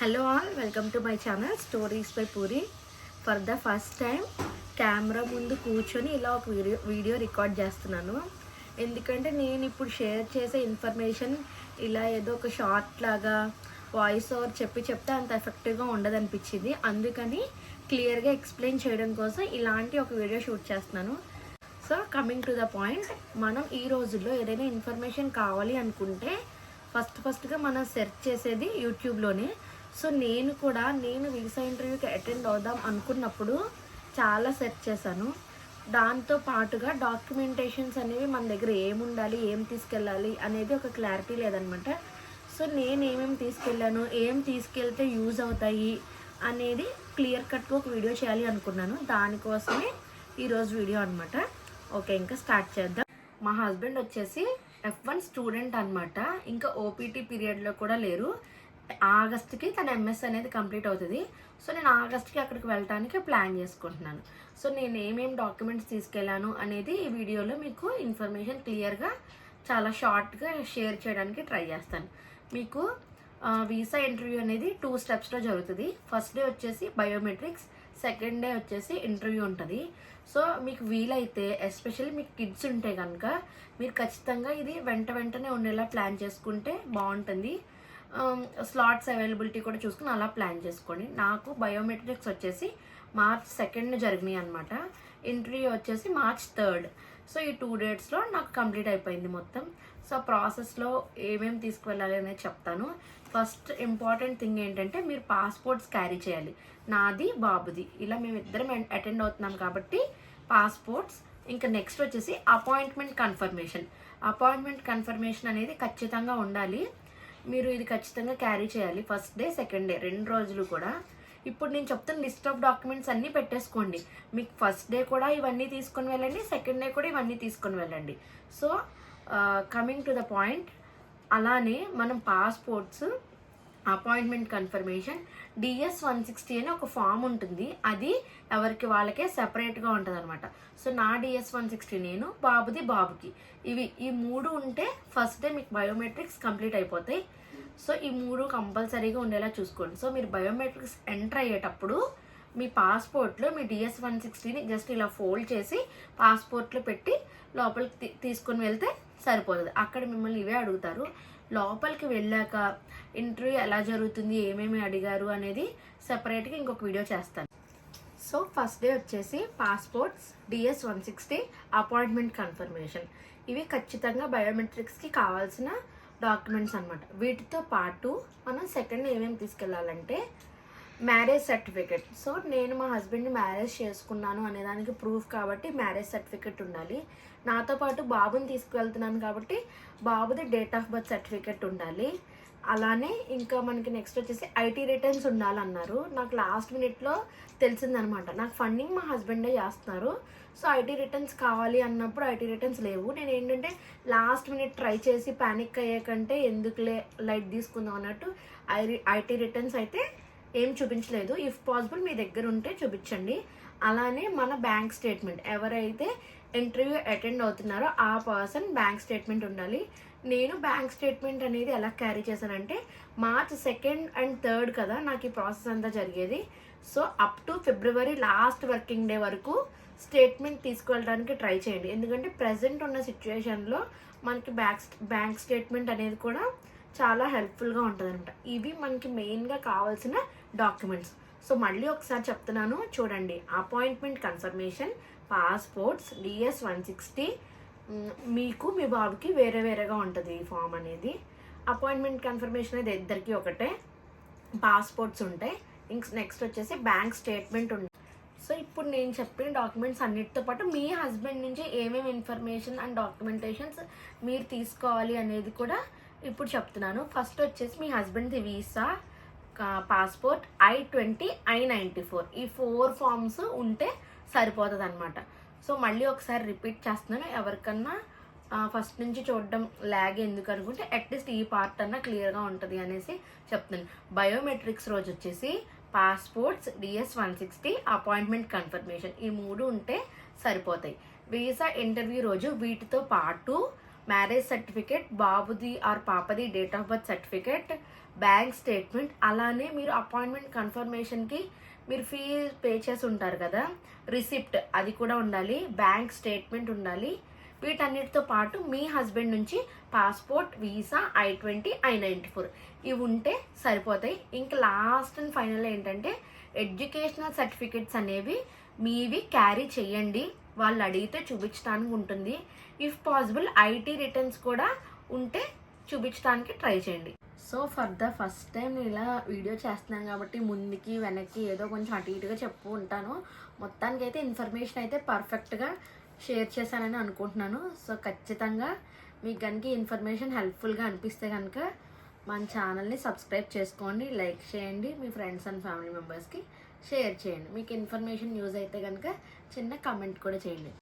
Hello all welcome to my channel stories by Puri for the first time camera ముందు కూర్చొని ఇలా ఒక video video record చేస్తున్నాను. ఎందుకంటే నేను ఇప్పుడు షేర్ చేసే ఇన్ఫర్మేషన్ ఇలా ఏదో ఒక షార్ట్ లాగా వాయిస్ ఓవర్ చెప్పి చెప్తే అంత ఎఫెక్టివ్గా ఉండదనిపించింది. అందుకని క్లియర్గా ఎక్స్ప్లెయిన్ చేయడం కోసం ఇలాంటి ఒక వీడియో షూట్ చేస్తున్నాను. So coming to the point మనం ఈ రోజుల్లో ఏదైనా ఇన్ఫర్మేషన్ కావాలి అనుకుంటే ఫస్ట్ ఫస్ట్గా మనం సెర్చ్ చేసేది యూట్యూబ్లోనే సో నేను కూడా నేను వీసా ఇంటర్వ్యూకి అటెండ్ అవుదాం అనుకున్నప్పుడు చాలా సెర్చ్ చేశాను. దాంతో పాటుగా డాక్యుమెంటేషన్స్ అనేవి మన దగ్గర ఏముండాలి ఏం తీసుకెళ్ళాలి అనేది ఒక క్లారిటీ లేదనమాట. సో నేను ఏమేమి తీసుకెళ్ళాను ఏం తీసుకెళ్తే యూజ్ అవుతాయి అనేది క్లియర్ కట్గా ఒక వీడియో చేయాలి అనుకున్నాను. దానికోసమే ఈరోజు వీడియో అనమాట ఓకే ఇంకా స్టార్ట్ చేద్దాం. మా హస్బెండ్ వచ్చేసి ఎఫ్ వన్ స్టూడెంట్ అనమాట ఇంకా ఓపీటీ పీరియడ్లో కూడా లేరు. ఆగస్ట్కి తన ఎంఎస్ అనేది కంప్లీట్ అవుతుంది. సో నేను ఆగస్ట్కి అక్కడికి వెళ్ళడానికి ప్లాన్ చేసుకుంటున్నాను. సో నేను ఏమేమి డాక్యుమెంట్స్ తీసుకెళ్ళాను అనేది ఈ వీడియోలో మీకు ఇన్ఫర్మేషన్ క్లియర్గా చాలా షార్ట్గా షేర్ చేయడానికి ట్రై చేస్తాను. మీకు వీసా ఇంటర్వ్యూ అనేది టూ స్టెప్స్లో జరుగుతుంది. ఫస్ట్ డే వచ్చేసి బయోమెట్రిక్స్ సెకండ్ డే వచ్చేసి ఇంటర్వ్యూ ఉంటుంది. సో మీకు వీలైతే ఎస్పెషల్లీ మీకు కిడ్స్ ఉంటే కనుక మీరు ఖచ్చితంగా ఇది వెంట వెంటనే ఉండేలా ప్లాన్ చేసుకుంటే బాగుంటుంది. Um, స్లాట్స్ అవైలబిలిటీ కూడా చూసుకుని అలా ప్లాన్ చేసుకోండి. నాకు బయోమెట్రిక్స్ వచ్చేసి మార్చ్ సెకండ్ జరిగినాయి అనమాట ఇంటర్వ్యూ వచ్చేసి మార్చ్ థర్డ్ సో ఈ టూ డేట్స్లో నాకు కంప్లీట్ అయిపోయింది మొత్తం. సో ప్రాసెస్లో ఏమేమి తీసుకువెళ్ళాలి అనేది చెప్తాను. ఫస్ట్ ఇంపార్టెంట్ థింగ్ ఏంటంటే మీరు పాస్పోర్ట్స్ క్యారీ చేయాలి. నాది బాబుది. ఇలా మేము ఇద్దరం అటెండ్ అవుతున్నాం కాబట్టి పాస్పోర్ట్స్ ఇంకా నెక్స్ట్ వచ్చేసి అపాయింట్మెంట్ కన్ఫర్మేషన్ అపాయింట్మెంట్ కన్ఫర్మేషన్ అనేది ఖచ్చితంగా ఉండాలి. మీరు ఇది ఖచ్చితంగా క్యారీ చేయాలి. ఫస్ట్ డే సెకండ్ డే రెండు రోజులు కూడా. ఇప్పుడు నేను చెప్తున్న లిస్ట్ ఆఫ్ డాక్యుమెంట్స్ అన్నీ పెట్టేసుకోండి. మీకు ఫస్ట్ డే కూడా ఇవన్నీ తీసుకొని వెళ్ళండి సెకండ్ డే కూడా ఇవన్నీ తీసుకొని వెళ్ళండి. So coming to the point అలానే మనం passports appointment confirmation DS one sixty అని ఒక ఫామ్ ఉంటుంది. అది ఎవరికి వాళ్ళకే సెపరేట్గా ఉంటుంది అనమాట సో నా డిఎస్ వన్ సిక్స్టీ నేను బాబుది బాబుకి. ఇవి ఈ మూడు ఉంటే ఫస్ట్ డే మీకు బయోమెట్రిక్స్ కంప్లీట్ అయిపోతాయి. సో ఈ మూడు కంపల్సరీగా ఉండేలా చూసుకోండి. సో మీరు బయోమెట్రిక్స్ ఎంటర్ అయ్యేటప్పుడు మీ పాస్పోర్ట్లో మీ డిఎస్ వన్ సిక్స్టీని జస్ట్ ఇలా ఫోల్డ్ చేసి పాస్పోర్ట్లో పెట్టి లోపలికి తీ- వెళ్తే సరిపోతుంది. అక్కడ మిమ్మల్ని ఇవే అడుగుతారు. లోపలికి వెళ్ళాక ఇంటర్వ్యూ ఎలా జరుగుతుంది ఏమేమి అడిగారు అనేది సపరేట్గా ఇంకొక వీడియో చేస్తాను. సో ఫస్ట్ డే వచ్చేసి passports DS one sixty appointment confirmation ఇవి ఖచ్చితంగా బయోమెట్రిక్స్కి కావాల్సిన డాక్యుమెంట్స్ అన్నమాట. వీటితో పాటు మనం సెకండ్ ఏమేమి తీసుకెళ్ళాలంటే మ్యారేజ్ సర్టిఫికెట్ సో నేను మా హస్బెండ్ని మ్యారేజ్ చేసుకున్నాను అనేదానికి ప్రూఫ్ కాబట్టి మ్యారేజ్ సర్టిఫికెట్ ఉండాలి. నాతో పాటు బాబుని తీసుకువెళ్తున్నాను కాబట్టి బాబుది డేట్ ఆఫ్ బర్త్ సర్టిఫికెట్ ఉండాలి. అలానే ఇంకా మనకి నెక్స్ట్ వచ్చేసి ఐటీ రిటర్న్స్ ఉండాలన్నారు. నాకు లాస్ట్ మినిట్లో తెలిసిందనమాట. నాకు ఫండింగ్ మా హస్బెండే చేస్తున్నారు. సో ఐటీ రిటర్న్స్ కావాలి అన్నప్పుడు ఐటీ రిటర్న్స్ లేవు. నేను ఏంటంటే లాస్ట్ మినిట్ ట్రై చేసి ప్యానిక్ అయ్యాకంటే ఎందుకులే లైట్ తీసుకుందాం అన్నట్టు ఐ ఐటీ రిటర్న్స్ అయితే ఏం చూపించలేదు. ఇఫ్ పాసిబుల్ మీ దగ్గర ఉంటే చూపించండి. అలానే మన బ్యాంక్ స్టేట్మెంట్ ఎవరైతే ఇంటర్వ్యూ అటెండ్ అవుతున్నారో ఆ పర్సన్ బ్యాంక్ స్టేట్మెంట్ ఉండాలి. నేను బ్యాంక్ స్టేట్మెంట్ అనేది ఎలా క్యారీ చేశానంటే మార్చ్ సెకండ్ అండ్ థర్డ్ కదా నాకు ఈ ప్రాసెస్ అంతా జరిగేది. So up to February last working day వరకు స్టేట్మెంట్ తీసుకెళ్ళడానికి ట్రై చేయండి. ఎందుకంటే ప్రజెంట్ ఉన్న సిచ్యువేషన్లో మనకి బ్యాంక్ బ్యాంక్ స్టేట్మెంట్ అనేది కూడా చాలా హెల్ప్ఫుల్గా ఉంటుందన్నమాట. ఇవి మనకి మెయిన్గా కావాల్సిన డాక్యుమెంట్స్. సో మళ్ళీ ఒకసారి చెప్తున్నాను. చూడండి. Appointment confirmation passports DS one sixty. మీకు మీ బాబుకి వేరే వేరేగా ఉంటుంది ఈ ఫామ్ అనేది. అపాయింట్మెంట్ కన్ఫర్మేషన్ అనేది ఇద్దరికి ఒకటే. పాస్పోర్ట్స్ ఉంటాయి. ఇంక నెక్స్ట్ వచ్చేసి బ్యాంక్ స్టేట్మెంట్ ఉంటుంది సో ఇప్పుడు నేను చెప్పిన డాక్యుమెంట్స్ అన్నిటితో పాటు మీ హస్బెండ్ నుంచి ఏమేమి ఇన్ఫర్మేషన్ అండ్ డాక్యుమెంటేషన్స్ మీరు తీసుకోవాలి అనేది కూడా ఇప్పుడు చెప్తున్నాను. ఫస్ట్ వచ్చేసి మీ హస్బెండ్ది visa passport I twenty I ninety four ఈ ఫోర్ ఫామ్స్ ఉంటే సరిపోతుంది అనమాట సో మళ్ళీ ఒకసారి రిపీట్ చేస్తున్నాను. ఎవరికన్నా ఫస్ట్ నుంచి చూడడం ల్యాగ్ ఎందుకు అనుకుంటే అట్లీస్ట్ ఈ పార్ట్ అన్నా క్లియర్గా ఉంటుంది అనేసి చెప్తున్నాను. బయోమెట్రిక్స్ రోజు వచ్చేసి passports DS one sixty appointment confirmation ఈ మూడు ఉంటే సరిపోతాయి. వీసా ఇంటర్వ్యూ రోజు వీటితో పాటు మ్యారేజ్ సర్టిఫికేట్ బాబుది ఆర్ పాపది date of birth certificate bank statement అలానే మీరు అపాయింట్మెంట్ కన్ఫర్మేషన్కి మీరు ఫీ పే చేసి ఉంటారు కదా రిసిప్ట్ అది కూడా ఉండాలి బ్యాంక్ స్టేట్మెంట్ ఉండాలి. వీటన్నిటితో పాటు మీ హస్బెండ్ నుంచి passport visa I twenty I ninety four ఇవి ఉంటే సరిపోతాయి. ఇంకా లాస్ట్ అండ్ ఫైనల్ ఏంటంటే ఎడ్యుకేషనల్ సర్టిఫికెట్స్ అనేవి మీవి క్యారీ చేయండి. వాళ్ళు అడిగితే చూపించడానికి ఉంటుంది ఇఫ్ పాసిబుల్ ఐటీ రిటర్న్స్ కూడా ఉంటే చూపించడానికి ట్రై చేయండి. So for the first time నేను ఇలా వీడియో చేస్తున్నాను కాబట్టి ముందుకి వెనక్కి ఏదో కొంచెం అటు ఇటుగా చెప్పు ఉంటాను. మొత్తానికి అయితే ఇన్ఫర్మేషన్ అయితే పర్ఫెక్ట్గా షేర్ చేశానని అనుకుంటున్నాను. సో ఖచ్చితంగా మీకు కనుక ఇన్ఫర్మేషన్ హెల్ప్ఫుల్గా అనిపిస్తే కనుక మన ఛానల్ని సబ్స్క్రైబ్ చేసుకోండి. లైక్ చేయండి మీ ఫ్రెండ్స్ అండ్ ఫ్యామిలీ మెంబర్స్కి షేర్ చేయండి. మీకు ఇన్ఫర్మేషన్ యూజ్ అయితే కనుక చిన్న కామెంట్ కూడా చేయండి.